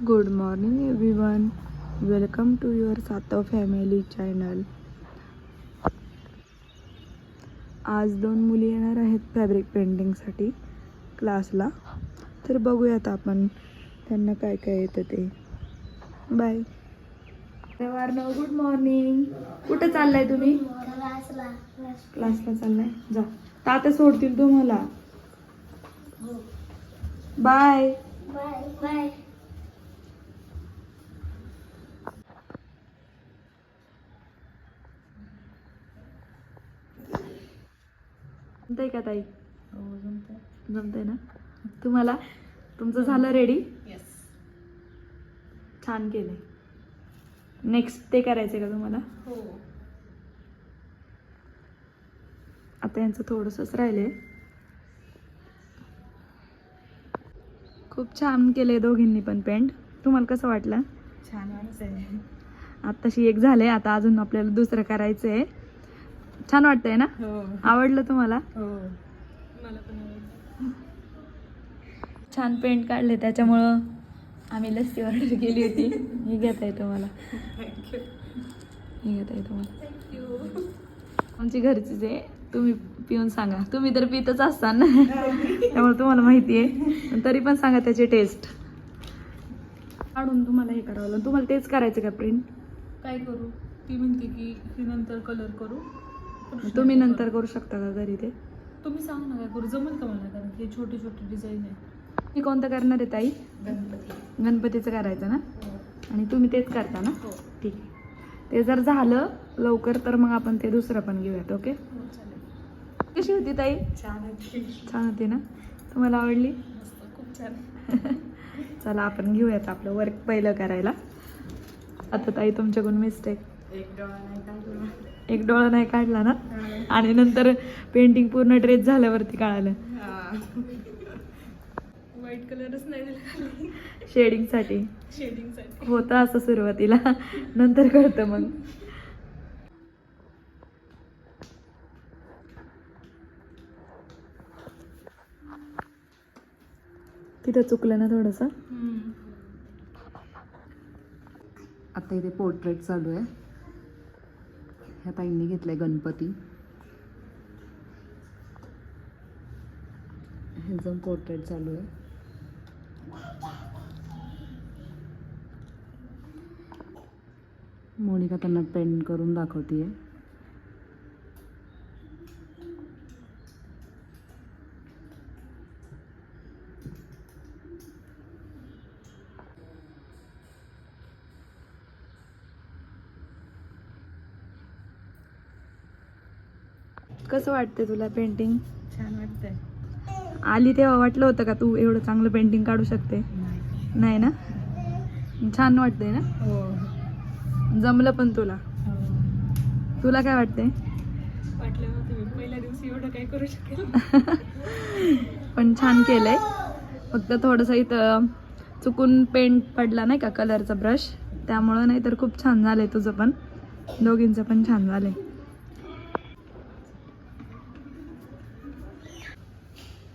Good morning everyone welcome to your Satav family channel आज दोन मुली येणार आहेत फॅब्रिक पेंटिंगसाठी क्लासला तर बघूयात आपण त्यांना काय काय येतं ते. बाय वारणव गुड मॉर्निंग कुठं चाललाय तुम्ही? क्लासला चाललाय? जा. तात्या सोडतील तुम्हाला. बाय जमतंय का ताई? जमतंय. ना? तुम्हाला? तुमचं झालं रेडी छान केलंय. नेक्स्ट ते करायचंय का तुम्हाला? आता यांचं थोडंसंच राहिलंय. खूप छान केलंय दोघींनी पण पेंट. तुम्हाला कसं वाटलं? छान वाटतंय. आत्ताशी एक झालंय आता अजून आपल्याला दुसरं करायचंय. छान वाटतंय ना? हो. आवडलं तुम्हाला? हो. छान पेंट काढले त्याच्यामुळं आम्ही लस्सी ऑर्डर केली होती. ही घेता येतं मला ही घेता येतं मला आमची घरचीच आहे तुम्ही पिऊन सांगा. तुम्ही तर पितच असता ना त्यामुळे तुम्हाला माहिती आहे. तरी पण सांगा त्याची टेस्ट काढून तुम्हाला हे करावं लागेल. तुम्हाला तेच करायचं का प्रिंट काय करू? ती म्हणते की ती नंतर कलर करू. तुम्ही नंतर करू शकता का घरी ते? तुम्ही सांग ना काय करू? जमेल का मला? कारण की छोटी छोटी डिझाईन आहे. मी कोणतं करणार आहे ताई? गणपती. गणपतीचं करायचं ना? आणि तुम्ही तेच करता ना? हो. ठीक आहे. ते जर झालं लवकर तर मग आपण ते दुसरं पण घेऊयात ओके? हो कशी होती ताई? छान आहे छान होती ना? तुम्हाला आवडली? खूप छान. चला आपण घेऊयात आपलं वर्क पहिलं करायला. आता ताई तुमच्याकडून मिस्टेक एक डोळा नाही काढला एक डोळा नाही काढला ना? आणि नंतर पेंटिंग पूर्ण ड्रेस झाल्यावरती कळालं व्हाईट कलरच नाही शेडिंगसाठी शेडिंगसाठी होतं असं सुरुवातीला. नंतर कळतं मग. तिथं चुकलं ना थोडंसं? आता इथे पोर्ट्रेट चालू आहे. ह्या ताईंनी घेतलंय गणपती. ह्याचं पोर्ट्रेट चालू आहे. मोनिका त्यांना पेंट करून दाखवते आहे कसं वाटते तुला पेंटिंग छान वाटतंय. आली तेव्हा वाटलं होतं का तू एवढं चांगलं पेंटिंग काढू शकते? नाही ना? छान वाटतंय ना? हो. जमलं पण तुला. तुला काय वाटतंय? पहिल्या दिवशी एवढं काय करू शकेल पण छान केलंय. फक्त थोडंसं इथं चुकून पेंट पडला नाही का कलरचा ब्रश त्यामुळं नाही तर खूप छान झालंय तुझं पण. दोघींचं पण छान झालंय.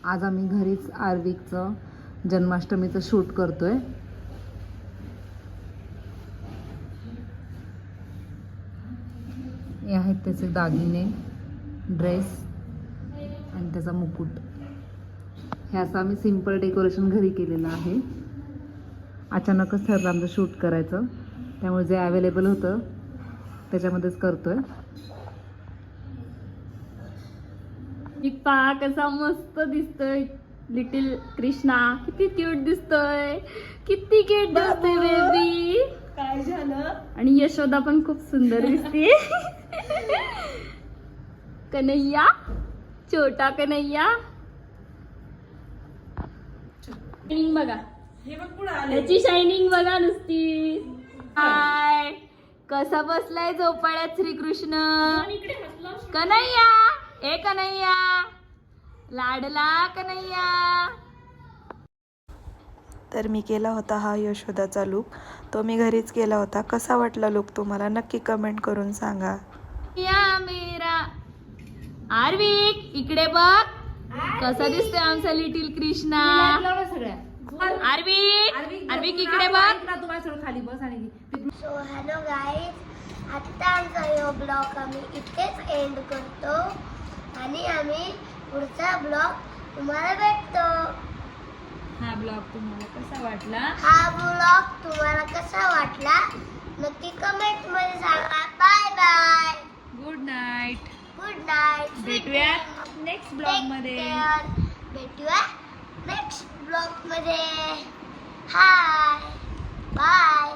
आज आम्ही घरीच आर्विकचं जन्माष्टमीचं शूट करतोय. हे आहेत त्याचे दागिने ड्रेस आणि त्याचा मुकुट. हे असं आम्ही सिंपल डेकोरेशन घरी केलेलं आहे. अचानकच ठरलं आमचं शूट करायचं. त्यामुळे जे अवेलेबल होतं त्याच्यामध्येच करतो आहे करतोय पहा कसा मस्त दिसतोय. लिटिल कृष्णा किती क्यूट दिसतोय. किती क्यूट दिसतोय बेबी. काय झालं? आणि यशोदा पण खूप सुंदर दिसते. कन्हैया छोटा कन्हैया. शायनिंग बघा. हे त्याची शायनिंग बघा नुसती. हाय कसा बसलाय झोपाळ्यात श्रीकृष्ण? कन्हैया. ए कन्हैया लाडला कन्हैया. तर मी केला होता हा यशोदाचा लुक. तो मी घरीच केला होता. कसा वाटला लुक तुम्हाला? नक्की कमेंट करून सांगा. या मेरा. आर्विक इकडे बघ. कसा दिसतोय आमचा लिटिल कृष्णा? आर्विक आर्विक इकडे बघ. खाली बस आणि घे. सो हॅलो गाईज आत्ता आमचा ब्लॉग आम्ही इथेच एंड करतो. आणि आम्ही पुढचा ब्लॉग तुम्हाला भेटतो. हा ब्लॉग तुम्हाला कसा वाटला? हा ब्लॉग तुम्हाला कसा वाटला? नक्की कमेंटमध्ये सांगा. Bye bye good night good night भेटूया नेक्स्ट ब्लॉगमध्ये. भेटूया नेक्स्ट ब्लॉगमध्ये. Hi bye